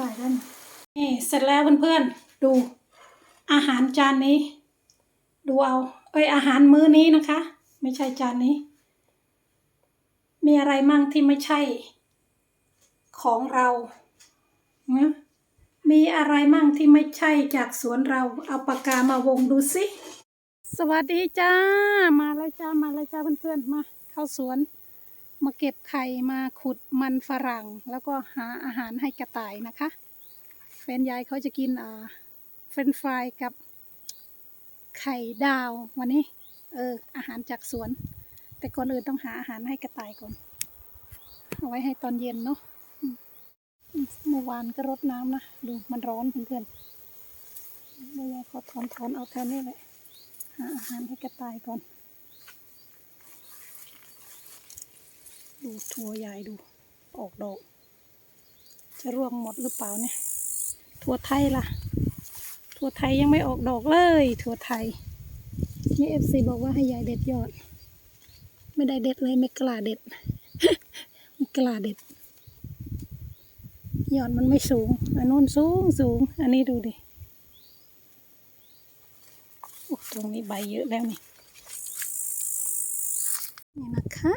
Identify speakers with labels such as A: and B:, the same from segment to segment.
A: ได้แล้วนี่นี่ เสร็จแล้วเพื่อนๆ ดู อาหารจานนี้ ดูเอา เอ้ยอาหารมื้อนี้นะคะ ไม่ใช่จานนี้ มีอะไรมั่งที่ไม่ใช่ ของเรานะมีอะไรมั่งที่ไม่ใช่จากสวนเรา เอาปากกามาวงดูสิ สวัสดีจ้า มาแล้วจ้า มาแล้วจ้าเพื่อนๆ มา เข้าสวน มาเก็บไข่มาขุดมันฝรั่ง แล้วก็หาอาหารให้กระต่ายนะคะ แฟนยายเขาจะกินอ่าเฟรนฟรายกับไข่ดาววันนี้ เออ อาหารจากสวน แต่ก่อนอื่นต้องหาอาหารให้กระต่ายก่อนเอาไว้ให้ตอนเย็นเนาะเมื่อวานก็รดน้ำนะดูมันร้อนเพื่อนๆแล้วยายขอถอนถอนๆเอาแถวนี้แหละหาอาหารให้กระต่ายก่อน ดูถั่วใหญ่ดู ออกดอก จะร่วงหมดหรือเปล่าเนี่ย ถั่วไทยล่ะ ถั่วไทยยังไม่ออกดอกเลย ถั่วไทย นี่เอฟซีบอกว่าให้ยายเด็ดยอด ไม่ได้เด็ดเลยไม่กล้าเด็ด ไม่กล้าเด็ด ยอดมันไม่สูง อันนู้นสูงสูง อันนี้ดูดิตรงนี้ใบเยอะแล้วนี่ นี่นะคะ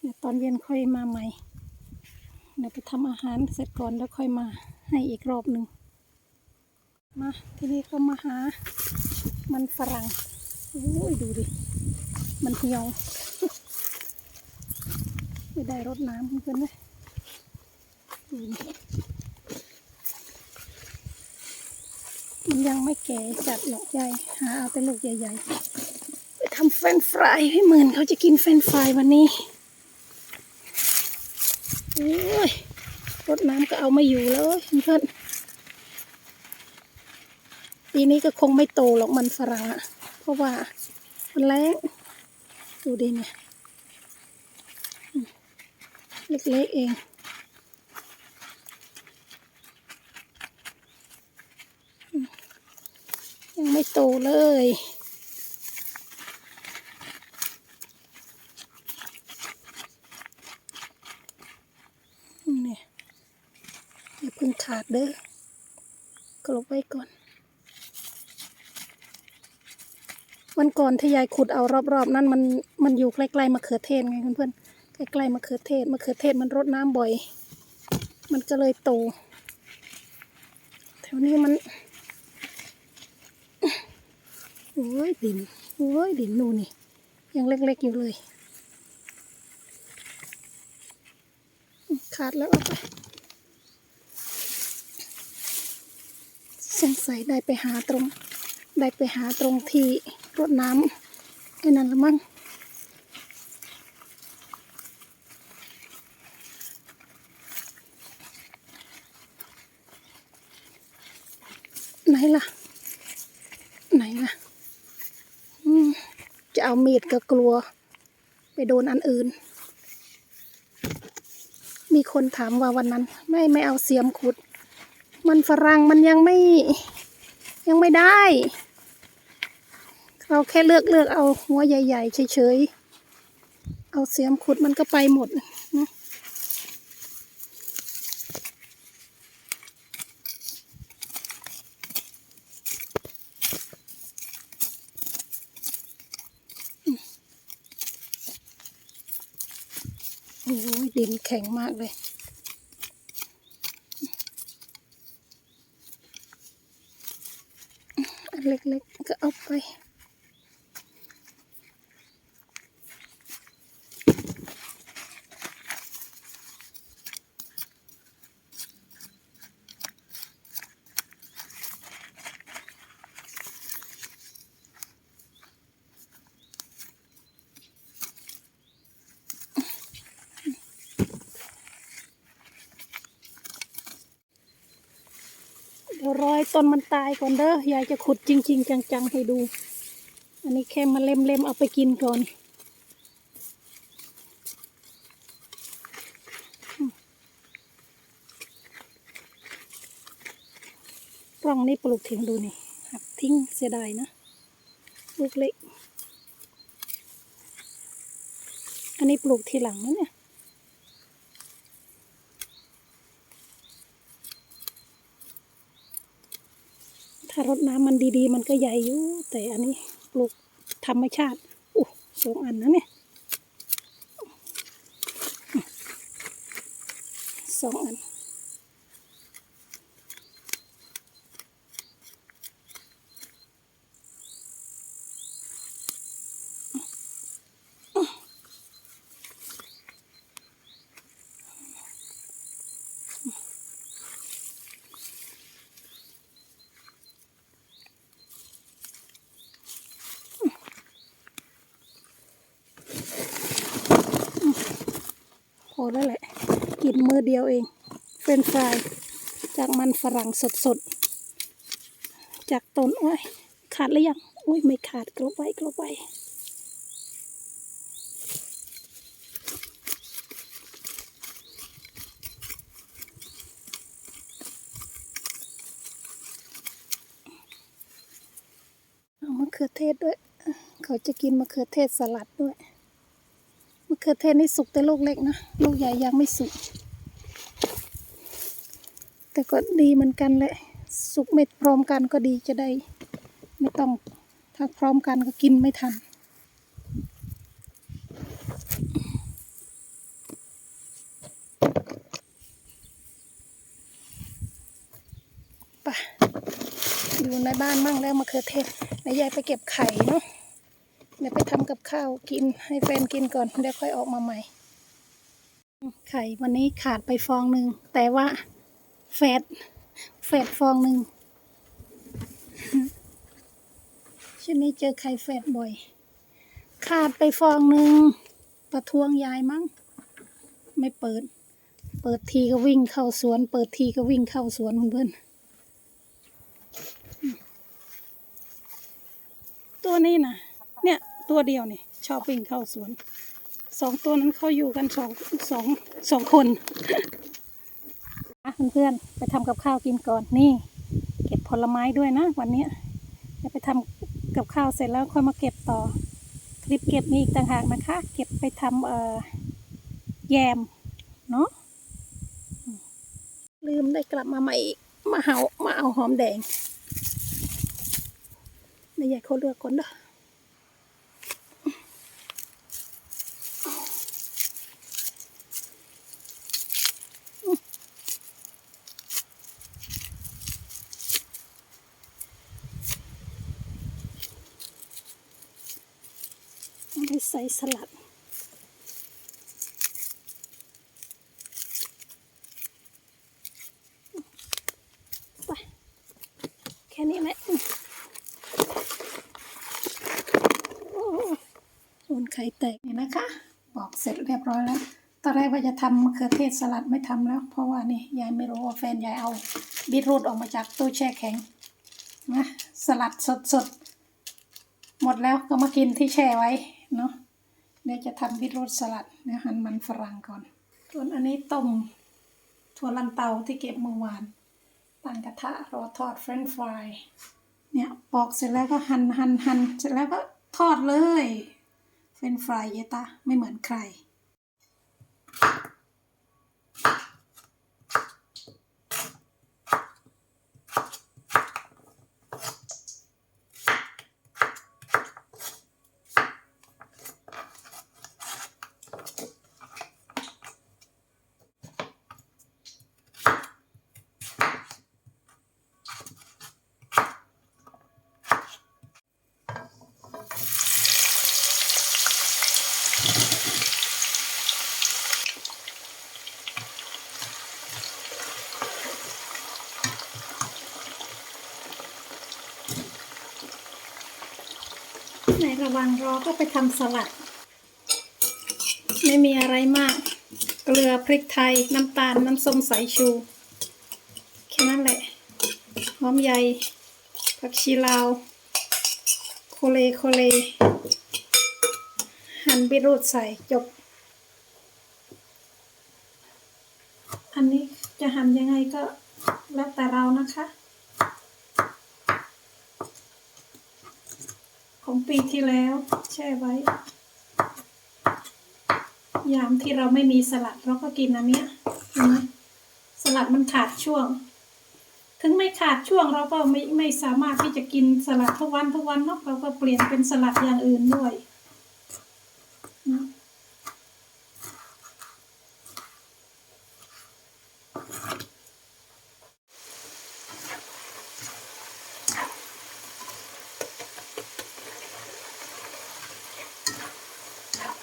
A: เดี๋ยว ตอนเย็นค่อยมาใหม่ เดี๋ยวไปทำอาหารเสร็จก่อนแล้วค่อยมาให้อีกรอบหนึ่ง มาทีนี้ก็มาหา มันฝรั่งโอ้ยดูดิ มันเหี่ยว ไม่ได้รดน้ำเพื่อนเลยมันยังไม่แก่จัดหรอกใหญ่หาเอาแต่ลูกใหญ่ๆ ไปทำเฟรนฟรายให้เหมือนเขาจะกินเฟรนฟรายวันนี้ อ้ยรดน้ำก็เอาไม่อยู่เลยเพื่อนปีนี้ก็คงไม่โตหรอกมันฝรั่งอะเพราะว่ามันแรงดูดิเนี่ยเล็กๆเองยังไม่โตเลยอย่าเพิ่ง ขาดเด้อกลบไว้ก่อน วันก่อนที่ยายขุดเอารอบๆ นั้นมันมันอยู่ใกล้ๆมะเขือเทศไงเพื่อนๆใกล้ๆมะเขือเทศมะเขือเทศมันรดน้ำบ่อย มันก็เลยโตแถวนี้มันโอ้ยดินโอ้ยดินนู่นนี่ยังเล็กๆอยู่เลย ขาดแล้วเอาไป สงสัยได้ไปหาตรง ได้ไปหาตรงที่รดน้ำไอ้นั่นละมั้งไหนล่ะ ไหนล่ะจะเอามีดก็กลัว ไปโดนอันอื่น มีคนถามว่าวันนั้น ไม่ไม่เอาเสียมขุด มันฝรั่งมันยังไม่ยังไม่ได้ เราแค่เลือกเลือกเอาหัวใหญ่ๆเฉยๆ เอาเสียมขุดมันก็ไปหมดนะโอ้ยดินแข็งมากเลย อัน เล็กๆก็เอาไป รอยต้นมันตายก่อนเด้อยายจะขุดจริง ๆ จังๆให้ดู อันนี้แค่มาเล็มๆเอาไปกินก่อนปล่องนี้ปลูกทิ้งดูนี่หักทิ้งเสียดายนะลูกเล็ก อันนี้ปลูกทีหลังนะเนี่ยารดน้ำมันดีๆ มันก็ใหญ่อยู่ แต่อันนี้ปลูกธรรมชาติอู้สองอันนะเนี่ยสองอัน อแล้วแหละ กินมือเดียวเอง เฟรนฟรายจากมันฝรั่งสดๆ จากต้นโอ้ยขาดหรือยังโอ้ยไม่ขาดกลบไว้กลบไว้เอามะเขือเทศด้วย เขาจะกินมะเขือเทศสลัดด้วย เขือเทศนี่สุกแต่ลูกเล็กนะลูกใหญ่ยังไม่สุก แต่ก็ดีเหมือนกันแหละสุกเม็ดพร้อมกันก็ดีจะได้ ไม่ต้องถ้าพร้อมกันก็กินไม่ทันไปะอยู่ในบ้านมั่งแล้วมะเขือเทศนายยายไปเก็บไข่เนาะ เดี๋ยวไปทำกับข้าวกินให้แฟนกินก่อนเดี๋ยวค่อยออกมาใหม่ ไข่วันนี้ขาดไปฟองหนึ่งแต่ว่าแฟดแฟดฟองหนึ่งช่วงนี้เจอไข่แฟดบ่อย ขาดไปฟองหนึ่งประท้วงยายมั้งไม่เปิด เปิดทีก็วิ่งเข้าสวน เปิดทีก็วิ่งเข้าสวนเพื่อนตัวนี้นะเนี่ย ตัวเดียวนี่ชอบวิ่งเข้าสวนสองตัวนั้นเขาอยู่กันสองสองสองคนอะเพื่อนๆไปทำกับข้าวกินก่อนนี่ เก็บผลไม้ด้วยนะ วันนี้ยเดี๋ยวไปทำกับข้าวเสร็จแล้วค่อยมาเก็บต่อ คลิปเก็บมีอีกต่างหากนะคะ เก็บไปทำเอ่อแยมเนาะลืมได้กลับมาใหม่อีกมาเฮามาเอาหอมแดงนายใหญ่เขาเลือกคนเด้อ เอาไปใส่สลัด ไป แค่นี้แหละโอ้โดนไข่แตกนี่นะคะ บอกเสร็จเรียบร้อยแล้ว ตอนแรกว่าจะทำมะเขือเทศสลัดไม่ทำแล้ว เพราะว่านี่ยายไม่รู้ว่าแฟนยายเอาบีทรูทออกมาจากตู้แช่แข็งนะสลัดสดๆหมดแล้วก็มากินที่แช่ไว้เนาะ เดี๋ยวจะทำบิทรูทสลัดเดี๋ยวหั่นมันฝรั่งก่อน ส่วนอันนี้ต้มถั่วลันเตาที่เก็บเมื่อวานตั้งกระทะรอทอดเฟรนช์ฟรายเนี่ยปอกเสร็จแล้วก็หั่นหั่นหั่นเสร็จแล้วก็ทอดเลยเฟรนช์ฟรายเยตาไม่เหมือนใคร ระว่างรอก็ไปทำสลัด ไม่มีอะไรมาก เกลือพริกไทย น้ำตาล น้ำส้มสายชู แค่นั้นแหละ หอมใหญ่ผักชีลาว โคเลโคเล หั่นบิรูดใส่จบ อันนี้จะหั่นยังไงก็แล้วแต่เรานะคะ ของปีที่แล้ว แช่ไว้ ยามที่เราไม่มีสลัดเราก็กินอันเนี้ยนะสลัดมันขาดช่วง ถึงไม่ขาดช่วงเราก็ไม่ไม่สามารถที่จะกินสลัดทุกวันทุกวันเนาะเราก็เปลี่ยนเป็นสลัดอย่างอื่นด้วยนะ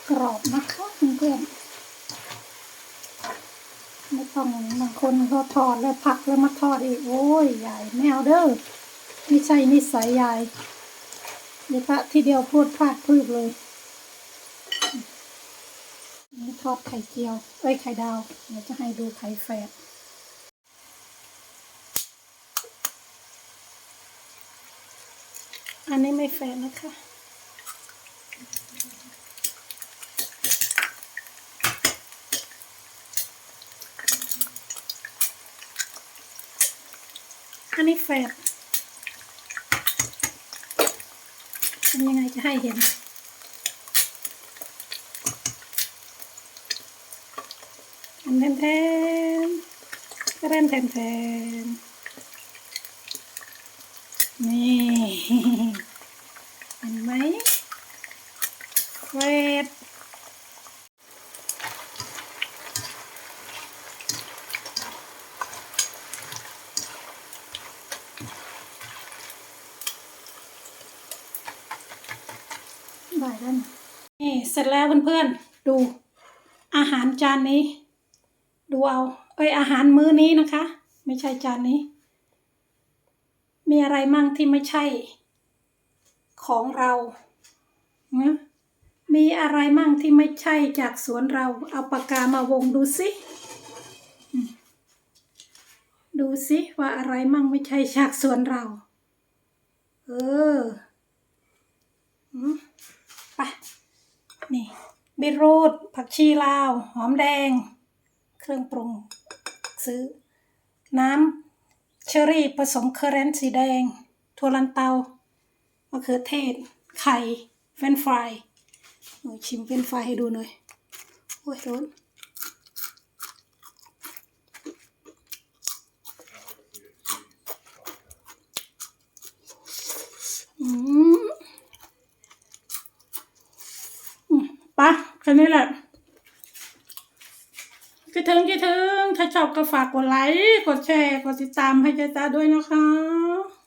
A: กรอบนะคะเพื่อนๆไม่ต้องบางคนเขาทอดแล้วผักแล้วมาทอดอีกโอ้ยยายไม่เอาเด้อไม่ใช่นิสัยยายเดี๋ยวพระทีเดียวพูดพลาดพืบเลยนี่ทอดไข่เจียว เอ้ยไข่ดาว เดี๋ยวจะให้ดูไข่แฝดอันนี้ไม่แฝดนะคะ แฝดทำยังไงจะให้เห็นอันแทนแทนแทนแทนแทนนี่ เห็นไหมแฝ ดได้แล้วนะนี่เสร็จแล้วเพื่อนๆดูอาหารจานนี้ ดูเอา เอ้ยอาหารมื้อนี้นะคะ ไม่ใช่จานนี้ มีอะไรมั่งที่ไม่ใช่ ของเรานะมีอะไรมั่งที่ไม่ใช่จากสวนเรา เอาปากกามาวงดูสิอืมดูสิว่าอะไรมั่งไม่ใช่จากสวนเรา เอออืมไป นี่บีรูทผักชีลาว หอมแดง เครื่องปรุง ซื้อ น้ำเชอรี่ผสมเคอร์เรนสีแดง ถั่วลันเตามะเขือเทศ ไข่ เฟรนฟรายชิมเฟรนฟรายให้ดูหน่อย โอ้ยร้อนอืมอืมไปะแค่นี้แหละคิดถึงคิดถึงถ้าชอบก็ฝากกดไลค์ กดแชร์ กดติดตามให้เจ๊จ้าด้วยนะคะ